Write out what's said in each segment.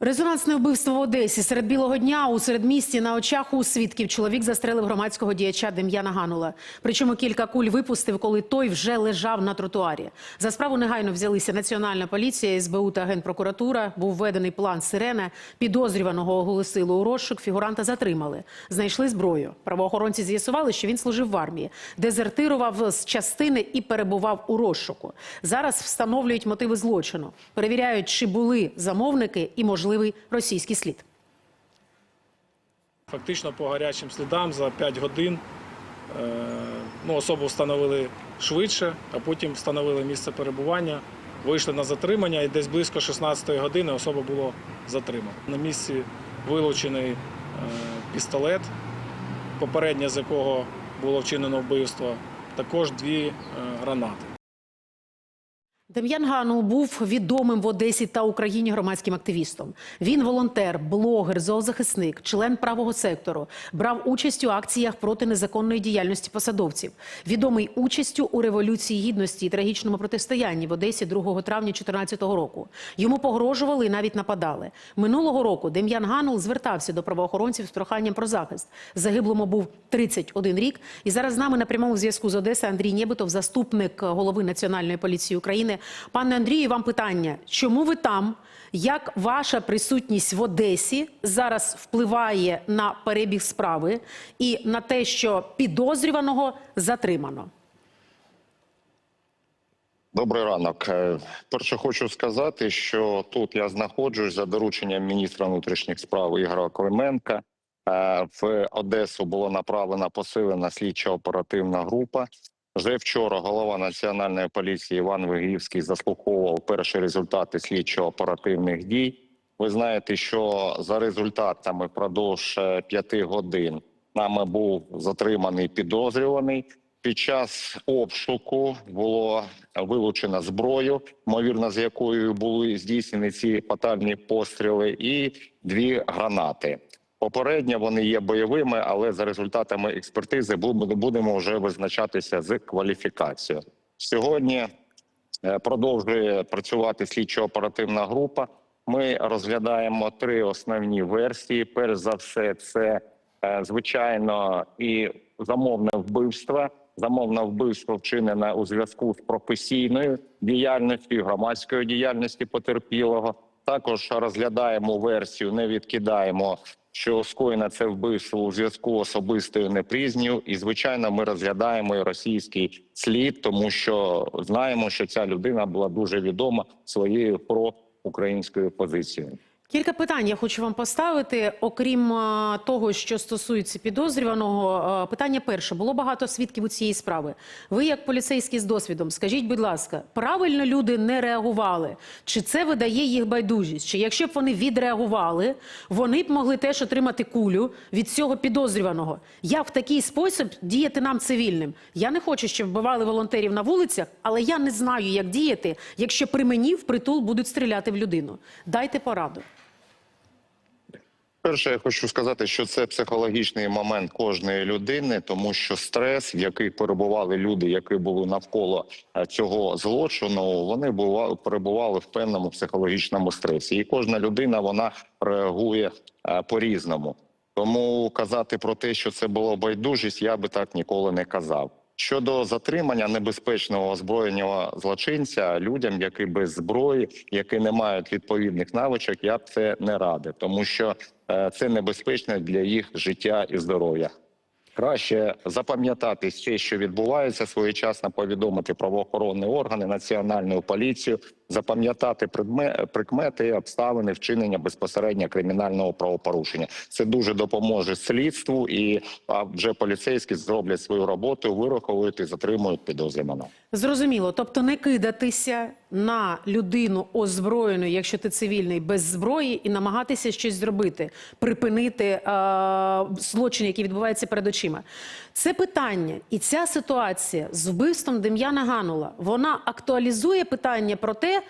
Резонансне вбивство в Одесі серед білого дня у середмісті на очах у свідків чоловік застрелив громадського діяча Дем'яна Ганула. Причому кілька куль випустив, коли той вже лежав на тротуарі. За справу негайно взялися Національна поліція, СБУ та Генпрокуратура. Був введений план сирена. Підозрюваного оголосили у розшук. Фігуранта затримали. Знайшли зброю. Правоохоронці з'ясували, що він служив в армії, дезертирував з частини і перебував у розшуку. Зараз встановлюють мотиви злочину, перевіряють, чи були замовники і можливий російський слід. Фактично по гарячим слідам за 5 годин е, ну, особу встановили швидше, а потім встановили місце перебування, вийшли на затримання і десь близько 16 години особа було затримана. На місці вилучений е, пістолет, попереднє з якого було вчинено вбивство, також дві е, гранати. Дем'ян Ганул був відомим в Одесі та Україні громадським активістом. Він волонтер, блогер, зоозахисник, член правого сектору, брав участь у акціях проти незаконної діяльності посадовців. Відомий участю у революції гідності і трагічному протистоянні в Одесі 2 травня 2014 року. Йому погрожували і навіть нападали. Минулого року Дем'ян Ганул звертався до правоохоронців з проханням про захист. Загиблому був 31 рік. І зараз з нами на прямому зв'язку з Одеси Андрій Нєбитов, заступник голови Національної поліції України. Пане Андрію, вам питання: чому ви там? Як ваша присутність в Одесі зараз впливає на перебіг справи і на те, що підозрюваного затримано? Добрий ранок. Е, Перше хочу сказати, що тут я знаходжусь за дорученням міністра внутрішніх справ Ігоря Клименка. Е, В Одесу була направлена посилена слідчо-оперативна група. Вже вчора голова національної поліції Іван Вигівський заслуховував перші результати слідчо-оперативних дій. Ви знаєте, що за результатами впродовж е, п'яти годин нами був затриманий підозрюваний. Під час обшуку було вилучено зброю, ймовірно, з якою були здійснені ці фатальні постріли, і дві гранати. Попередньо вони є бойовими, але за результатами експертизи будемо вже визначатися з кваліфікацією. Сьогодні е, продовжує працювати слідчо-оперативна група. Ми розглядаємо три основні версії. Перш за все, це е, звичайно і замовне вбивство. Замовне вбивство вчинене у зв'язку з професійною діяльністю, громадською діяльністю потерпілого. Також розглядаємо версію, не відкидаємо, що скоєне це вбивство у зв'язку особистою непрізню. І звичайно, ми розглядаємо і російський слід, тому що знаємо, що ця людина була дуже відома своєю проукраїнською позицією. Кілька питань я хочу вам поставити. Окрім е, того, що стосується підозрюваного, Е, питання перше було багато свідків у цієї справи. Ви, як поліцейський з досвідом, скажіть, будь ласка, правильно люди не реагували? Чи це видає їх байдужість? Чи якщо б вони відреагували, вони б могли теж отримати кулю від цього підозрюваного? Як в такий спосіб діяти нам цивільним? Я не хочу, щоб вбивали волонтерів на вулицях, але я не знаю, як діяти, якщо при мені впритул будуть стріляти в людину. Дайте пораду. Перше, я хочу сказати, що це психологічний момент кожної людини, тому що стрес, в який перебували люди, які були навколо е, цього злочину, вони бува- перебували в певному психологічному стресі, і кожна людина вона реагує е, по-різному. Тому казати про те, що це було байдужість, я би так ніколи не казав. Щодо затримання небезпечного озброєнього злочинця людям, які без зброї, які не мають відповідних навичок, я б це не радив, тому що е, це небезпечно для їх життя і здоров'я. Краще запам'ятати все, що відбувається, своєчасно повідомити правоохоронні органи, національну поліцію, запам'ятати прикмети обставини вчинення безпосередньо кримінального правопорушення. Це дуже допоможе слідству, і вже поліцейські зроблять свою роботу, вираховують і затримують підозрюваного. Зрозуміло, тобто не кидатися на людину озброєну, якщо ти цивільний без зброї, і намагатися щось зробити, припинити е, злочин, який відбувається перед очима. Це питання і ця ситуація з вбивством Дем'яна Ганула вона актуалізує питання про те.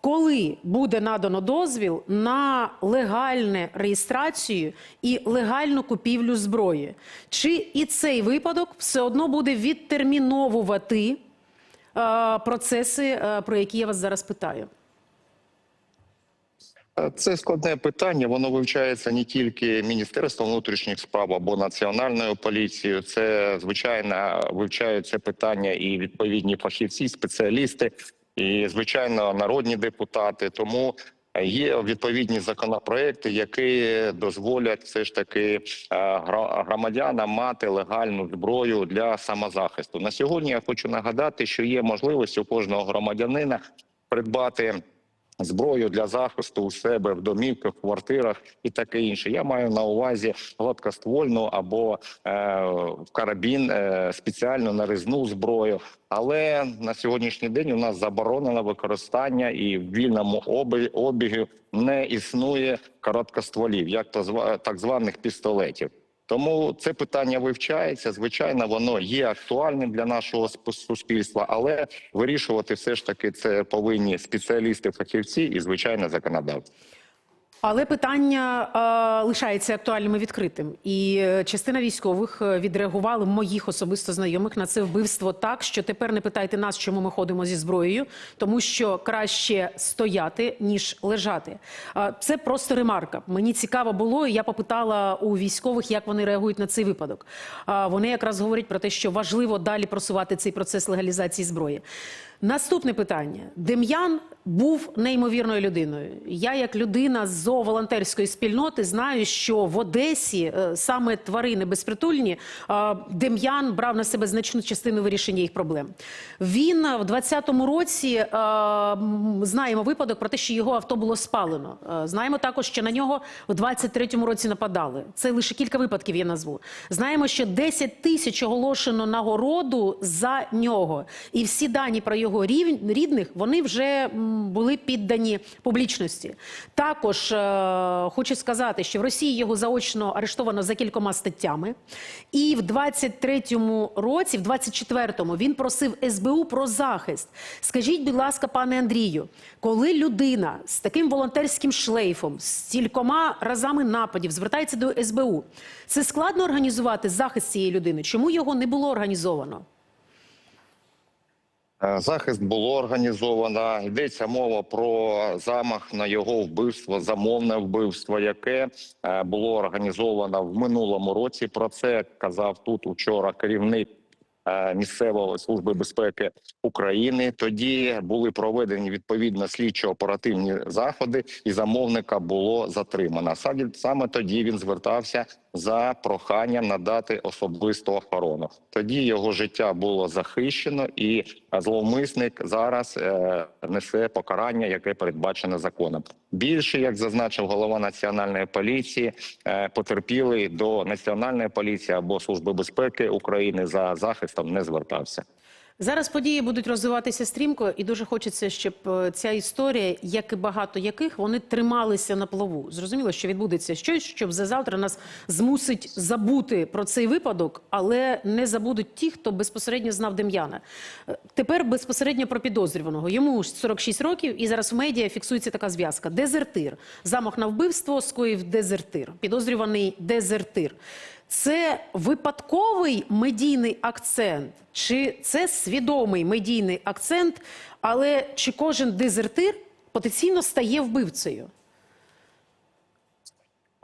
Коли буде надано дозвіл на легальну реєстрацію і легальну купівлю зброї, чи і цей випадок все одно буде відтерміновувати е, процеси, е, про які я вас зараз питаю? Е, Це складне питання. Воно вивчається не тільки Міністерством внутрішніх справ або Національною поліцією. Це звичайно вивчають це питання і відповідні фахівці, спеціалісти, і звичайно народні депутати. Тому є відповідні законопроекти, які дозволять все ж таки е, громадянам мати легальну зброю для самозахисту. На сьогодні я хочу нагадати, що є можливість у кожного громадянина придбати зброю для захисту у себе в домівках, квартирах і таке інше. Я маю на увазі гладкоствольну або е, карабін е, спеціальну нарізну зброю. Але на сьогоднішній день у нас заборонено використання і в вільному обігу не існує короткостволів, як то так званих пістолетів. Тому це питання вивчається. Звичайно, воно є актуальним для нашого суспільства, але вирішувати все ж таки це повинні спеціалісти, фахівці і звичайно законодавці. Але питання е, лишається актуальним і відкритим. І е, частина військових е, відреагували моїх особисто знайомих на це вбивство так, що тепер не питайте нас, чому ми ходимо зі зброєю, тому що краще стояти ніж лежати. Е, це просто ремарка. Мені цікаво було, і я попитала у військових, як вони реагують на цей випадок. Е, вони якраз говорять про те, що важливо далі просувати цей процес легалізації зброї. Наступне питання: Дем'ян був неймовірною людиною. Я, як людина з зооволонтерської спільноти, знаю, що в Одесі е, саме тварини безпритульні е, Дем'ян брав на себе значну частину вирішення їх проблем. Він в 20-му році е, знаємо випадок про те, що його авто було спалено. Знаємо також, що на нього в 23-му році нападали. Це лише кілька випадків я назву. Знаємо, що 10 тисяч оголошено нагороду за нього, і всі дані про його рів- рідних вони вже були піддані публічності. Також е, хочу сказати, що в Росії його заочно арештовано за кількома статтями, і в 23-му році, в 24-му, він просив СБУ про захист. Скажіть, будь ласка, пане Андрію, коли людина з таким волонтерським шлейфом, з кількома разами нападів звертається до СБУ, це складно організувати захист цієї людини. Чому його не було організовано? Е, Захист було організовано. Йдеться мова про замах на його вбивство, замовне вбивство, яке е, було організовано в минулому році. Про це казав тут учора керівник е, місцевої служби безпеки України. Тоді були проведені відповідно слідчо-оперативні заходи, і замовника було затримано. Саме- Саме тоді він звертався за проханням надати особисту охорону. Тоді його життя було захищено, і зловмисник зараз е, несе покарання, яке передбачене законом. Більше, як зазначив голова національної поліції, е, потерпілий до національної поліції або служби безпеки України за захистом не звертався. Зараз події будуть розвиватися стрімко, і дуже хочеться, щоб е, ця історія, як і багато яких, вони трималися на плаву. Зрозуміло, що відбудеться щось, щоб за завтра нас змусить забути про цей випадок, але не забудуть ті, хто безпосередньо знав Дем'яна. Е, Тепер безпосередньо про підозрюваного. Йому ж 46 років, і зараз в медіа фіксується така зв'язка: дезертир. Замах на вбивство скоїв дезертир. Підозрюваний дезертир. Це випадковий медійний акцент, чи це свідомий медійний акцент, але чи кожен дезертир потенційно стає вбивцею?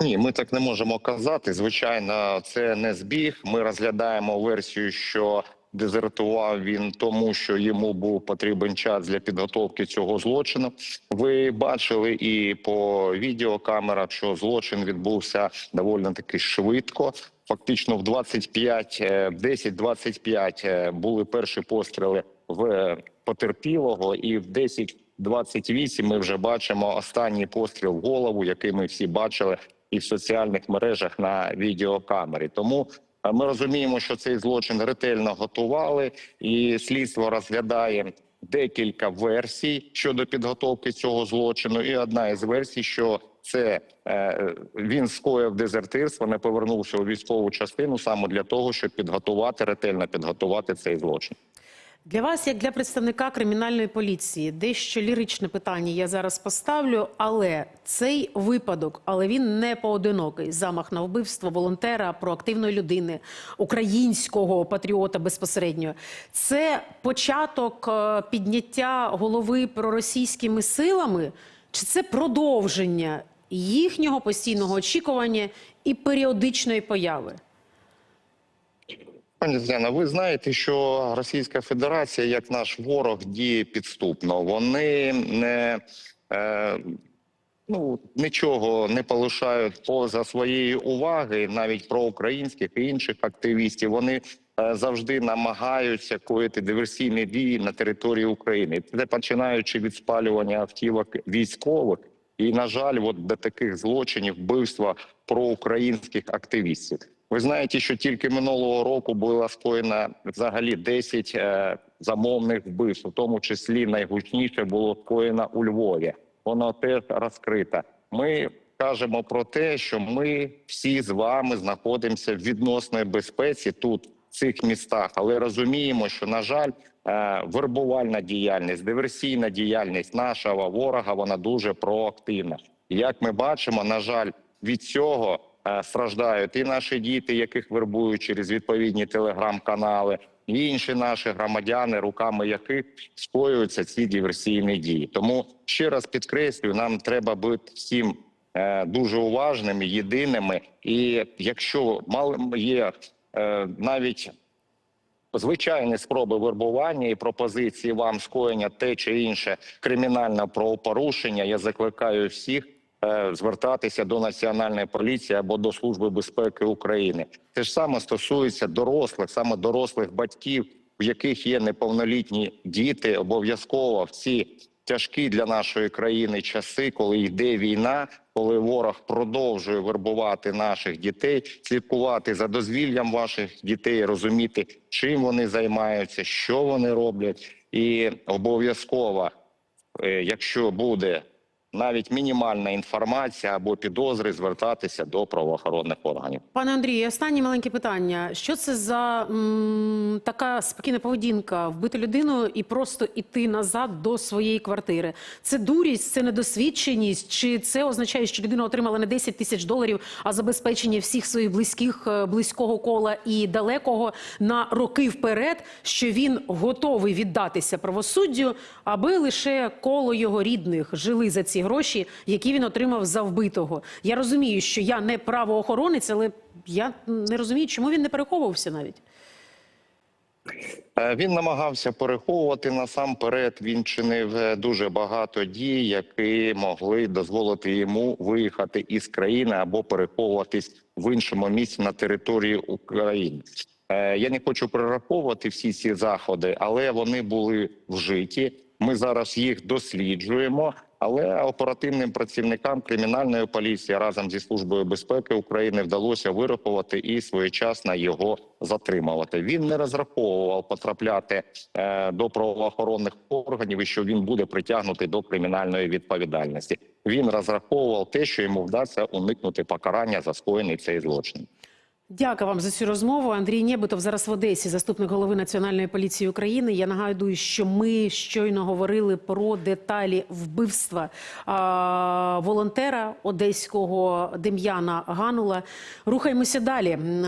Ні, ми так не можемо казати. Звичайно, це не збіг. Ми розглядаємо версію, що дезертував він тому, що йому був потрібен час для підготовки цього злочину. Ви бачили і по відеокамерах, що злочин відбувся доволі таки швидко. Фактично, в 25, е, в 10-25 е, були перші постріли в е, потерпілого, і в 10-28 ми вже бачимо останній постріл в голову, який ми всі бачили і в соціальних мережах на відеокамері. Тому е, ми розуміємо, що цей злочин ретельно готували, і слідство розглядає декілька версій щодо підготовки цього злочину. І одна із версій, що це е, він скоїв дезертирство, не повернувся у військову частину саме для того, щоб підготувати ретельно підготувати цей злочин. Для вас, як для представника кримінальної поліції, дещо ліричне питання я зараз поставлю, але цей випадок, але він не поодинокий. Замах на вбивство волонтера, проактивної людини, українського патріота безпосередньо. Це початок е, підняття голови проросійськими силами. Чи це продовження їхнього постійного очікування і періодичної появи? Пані Зена, ви знаєте, що Російська Федерація, як наш ворог, діє підступно. Вони не е, ну нічого не полишають поза своєї уваги, навіть про українських і інших активістів. Вони е, завжди намагаються коїти диверсійні дії на території України. Це починаючи від спалювання автівок військових. І на жаль, от до таких злочинів вбивства проукраїнських активістів. Ви знаєте, що тільки минулого року було скоєно взагалі 10 е, замовних вбивств, у тому числі найгучніше було скоєно у Львові. Воно теж розкрито. Ми кажемо про те, що ми всі з вами знаходимося в відносної безпеці тут, в цих містах, але розуміємо, що на жаль, е, вербувальна діяльність, диверсійна діяльність нашого ворога вона дуже проактивна. Як ми бачимо, на жаль, від цього страждають і наші діти, яких вербують через відповідні телеграм-канали, і інші наші громадяни, руками яких скоюються ці диверсійні дії. Тому ще раз підкреслюю, нам треба бути всім е, дуже уважними, єдиними. І якщо є е, навіть звичайні спроби вербування і пропозиції вам скоєння те чи інше кримінальне правопорушення, я закликаю всіх е, звертатися до національної поліції або до служби безпеки України. Те ж саме стосується дорослих, саме дорослих батьків, в яких є неповнолітні діти, обов'язково в ці тяжкі для нашої країни часи, коли йде війна, коли ворог продовжує вербувати наших дітей, слідкувати за дозвіллям ваших дітей, розуміти, чим вони займаються, що вони роблять, і обов'язково, е, якщо буде навіть мінімальна інформація або підозри, звертатися до правоохоронних органів. Пане Андрію, останнє маленьке питання. Що це за така спокійна поведінка вбити людину і просто іти назад до своєї квартири? Це дурість, це недосвідченість, чи це означає, що людина отримала не 10 тисяч доларів, а забезпечення всіх своїх близьких, е, близького кола і далекого на роки вперед, що він готовий віддатися правосуддю, аби лише коло його рідних жили за ці гроші, які він отримав за вбитого. Я розумію, що я не правоохоронець, але я не розумію, чому він не переховувався навіть. Е, Він намагався переховувати насамперед. Він чинив е, дуже багато дій, які могли дозволити йому виїхати із країни або переховуватись в іншому місці на території України. Е, Я не хочу перераховувати всі ці заходи, але вони були вжиті. Ми зараз їх досліджуємо. Але оперативним працівникам кримінальної поліції разом зі службою безпеки України вдалося вирахувати і своєчасно його затримувати. Він не розраховував потрапляти е, до правоохоронних органів і що він буде притягнутий до кримінальної відповідальності. Він розраховував те, що йому вдасться уникнути покарання за скоєний цей злочин. Дякую вам за цю розмову. Андрій Нєбитов зараз в Одесі, заступник голови Національної поліції України. Я нагадую, що ми щойно говорили про деталі вбивства волонтера одеського Дем'яна Ганула. Рухаємося далі.